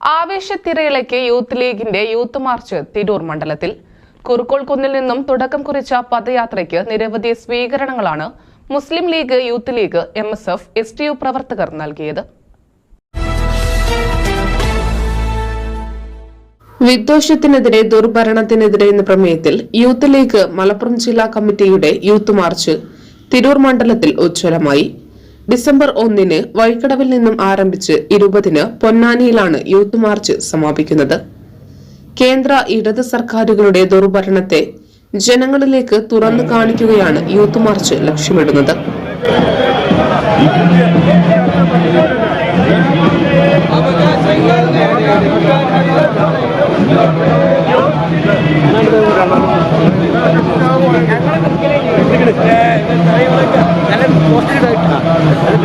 ആവേശത്തിരയിലേക്ക് youth ലീഗിന്റെ youth march Tirur മണ്ഡലത്തിൽ. കുറുക്കോൾ കുന്നിൽ നിന്നും തുടക്കം കുറിച്ച പദയാത്രയ്ക്ക് നിരവധി സ്വീകരണങ്ങളാണ് Muslim League Youth League M S F S T U പ്രവർത്തകർ നൽകിയത്. വിദ്വേഷത്തിനെതിരെ ദുർഭരണത്തിനെതിരെ എന്ന പ്രമേയത്തിൽ യൂത്ത് ലീഗ് മലപ്പുറം ജില്ലാ കമ്മിറ്റിയുടെ യൂത്ത് മാർച്ച് തിരൂർ മണ്ഡലത്തിൽ ഉജ്ജ്വലമായി. ഡിസംബർ ഒന്നിന് വഴിക്കടവിൽ നിന്നും ആരംഭിച്ച് ഇരുപതിന് പൊന്നാനിയിലാണ് യൂത്ത് മാർച്ച് സമാപിക്കുന്നത്. കേന്ദ്ര ഇടത് സർക്കാരുകളുടെ ദുർഭരണത്തെ ജനങ്ങളിലേക്ക് തുറന്നു കാണിക്കുകയാണ് യൂത്ത് മാർച്ച് ലക്ഷ്യമിടുന്നത് നല്ല പോസ്റ്റ് ഇട്ടാ അത് ടെമ്പിലിട്ടാ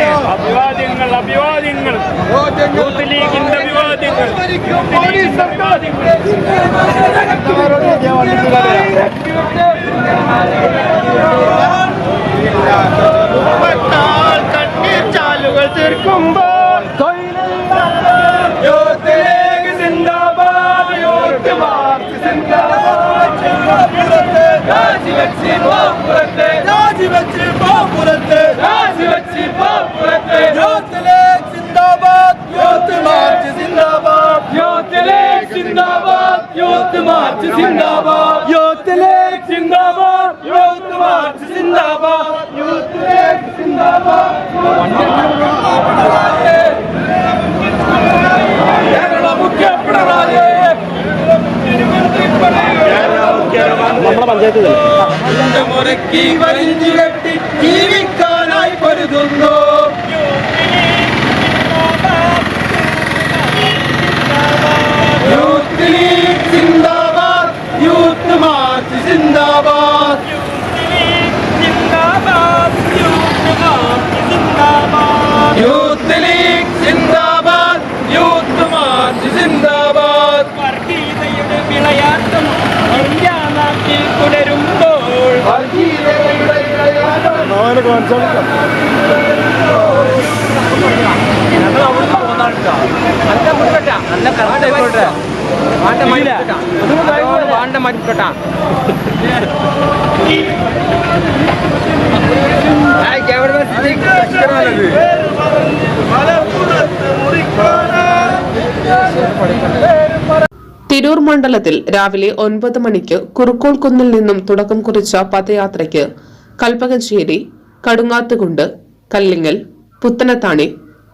അഭിവാദ്യങ്ങൾ അഭിവാദ്യങ്ങൾ. യൂത്ത് ലീഗിന്റെ അഭിവാദ്യങ്ങൾ. ചാലുകൾ തീർക്കുമ്പോൾ യൂത്ത് ലീഗ് സിന്ദാബാദ്. യൂത്ത് സിന്ദാബാദ് പോപ്പുറത്തെ സിന്ദാബാദ് യൂത്ത് മാർച്ച് സിന്ദാബാദ്. യൂത്ത് ലീഗ് സിന്ദാബാദ് കേരള മുഖ്യ പിണറായി. നമ്മുടെ പഞ്ചായത്തിൽ മുറക്കി വലിഞ്ഞു കെട്ടി ജീവിക്കാനായി പൊരുതുന്നു. മാർച്ച് സിന്ദാബാദ് വർഗീയതയുടെ വിളയാട്ടം ഇന്ത്യ നാട്ടിൽ തുടരുമ്പോൾ. വർഗീയതയുടെ ഞങ്ങൾ അവിടുന്ന് പോന്നാട്ടാ നല്ല മുട്ട നല്ല ആയിക്കോട്ടെ വാണ്ട മരിക്കട്ടാ വാണ്ട മരിക്കട്ടാ തിരൂർ മണ്ഡലത്തിൽ രാവിലെ ഒൻപത് മണിക്ക് കുറുക്കോൾ കുന്നിൽ നിന്നും തുടക്കം കുറിച്ച പദയാത്രയ്ക്ക് കൽപ്പകഞ്ചേരി കടുങ്ങാത്തുകുണ്ട് കല്ലിങ്ങൽ പുത്തനത്താണി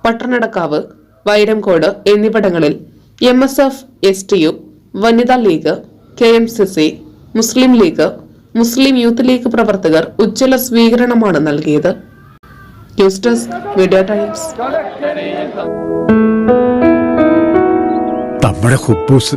പട്ടണടക്കാവ് വൈരംകോട് എന്നിവിടങ്ങളിൽ M S F S T U വനിതാ league K M C C Muslim League Muslim Youth League പ്രവർത്തകർ ഉജ്ജ്വല സ്വീകരണമാണ് നൽകിയത്. News desk media times. നമ്മുടെ കുബൂസ്